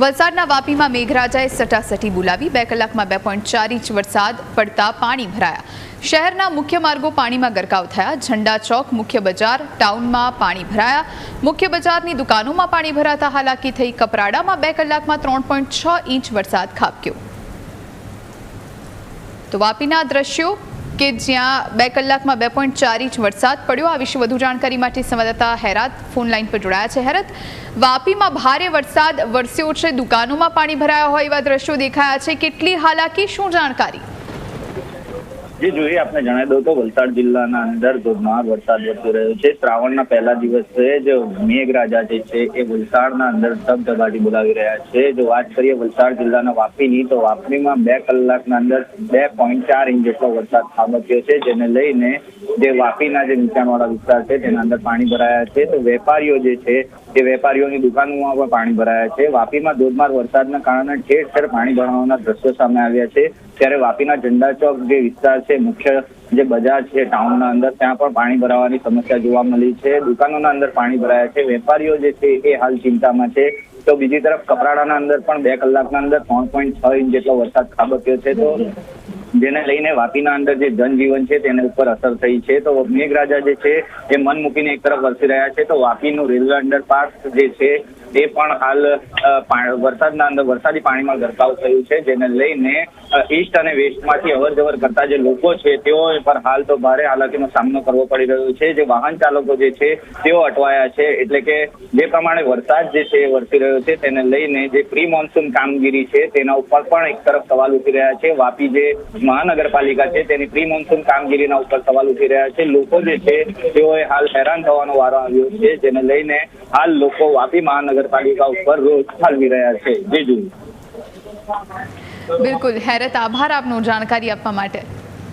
વલસાડના વાપીમાં મેઘરાજાએ સટાસટી બોલાવી. બે કલાકમાં બે પોઈન્ટ ચાર ઇંચ વરસાદ પડતા પાણી ભરાયા. શહેરના મુખ્ય માર્ગો પાણીમાં ગરકાવ થયા. ઝંડા ચોક, મુખ્ય બજાર, ટાઉનમાં પાણી ભરાયા. મુખ્ય બજારની દુકાનોમાં પાણી ભરાતા હાલાકી થઈ. કપરાડામાં બે કલાકમાં ત્રણ પોઈન્ટ છ ઇંચ વરસાદ ખાબક્યો. તો વાપીના દ્રશ્યો કે જ્યાં બે કલાકમાં બે પોઈન્ટ ચાર ઇંચ વરસાદ પડ્યો. આ વિશે વધુ જાણકારી માટે સંવાદદાતા હેરાત ફોન લાઈન પર જોડાયા છે. હેરત, વાપીમાં ભારે વરસાદ વરસ્યો છે. દુકાનોમાં પાણી ભરાયા હોય એવા દ્રશ્યો દેખાયા છે. કેટલી, હાલાકી? શું જાણકારી? જે જોઈએ આપણે જણાવી દઉં તો વલસાડ જિલ્લાના અંદર ધોધમાર વરસાદ વરસી રહ્યો છે. શ્રાવણના પહેલા દિવસે જ મેઘરાજા જે છે, એ વલસાડના અંદર ધબધબાટી બોલાવી રહ્યા છે. જો વાત કરીએ વલસાડ જિલ્લાના વાપીની, તો વાપીમાં બે કલાકના અંદર બે પોઈન્ટ ચાર ઇંચ જેટલો વરસાદ ખાબક્યો છે, જેને લઈને જે વાપીના જે નીચાણવાળા વિસ્તાર છે, તેના અંદર પાણી ભરાયા છે. તો વેપારીઓ જે છે એ વેપારીઓની દુકાનોમાં પણ પાણી ભરાયા છે. વાપીમાં ધોધમાર વરસાદના કારણે ઠેર ઠેર પાણી ભરાવાના દ્રશ્યો સામે આવ્યા છે. ત્યારે વાપીના ઝંડા ચોક જે વિસ્તાર છે, મુખ્ય જે બજાર છે ટાઉનના અંદર, ત્યાં પણ પાણી ભરાવાની સમસ્યા જોવા મળી છે. દુકાનોના અંદર પાણી ભરાયા છે. વેપારીઓ જે છે એ હાલ ચિંતામાં છે. તો બીજી તરફ કપરાડાના અંદર પણ બે કલાકના અંદર ત્રણ પોઈન્ટ છ ઇંચ જેટલો વરસાદ ખાબક્યો છે. તો જેને લઈને વાપીના અંદર જે જનજીવન છે તેને ઉપર અસર થઈ છે. તો મેઘરાજા જે છે એ મન મૂકીને એક તરફ વરસી રહ્યા છે. તો વાપીનું રેલવે અંડરપાસ જે છે એ પણ હાલ વરસાદના અંદર વરસાદી પાણીમાં ગરકાવ થયું છે. જેને લઈને ઈસ્ટ અને વેસ્ટમાંથી અવર જવર કરતા જે લોકો છે તેઓ પર હાલ તો ભારે હાલાકીનો સામનો કરવો પડી રહ્યો છે. જે વાહન ચાલકો જે છે તેઓ અટવાયા છે. એટલે કે જે પ્રમાણે વરસાદ જે છે વરસી રહ્યો છે. તેને લઈને જે પ્રી મોન્સૂન કામગીરી છે તેના ઉપર પણ એક તરફ સવાલ ઉઠી રહ્યા છે. વાપી જે મહાનગરપાલિકા છે, તેની પ્રી મોન્સૂન કામગીરીના ઉપર સવાલ ઉઠી રહ્યા છે. લોકો જે છે, તેઓએ હાલ હેરાન થવાનો વારો આવ્યો છે, જેને લઈને હાલ લોકો વાપી મહાનગરપાલિકા ઉપર રોજ ઠાલવી રહ્યા છે. જે જોયું બિલકુલ. હેરત, આભાર આપનો જાણકારી આપવા માટે.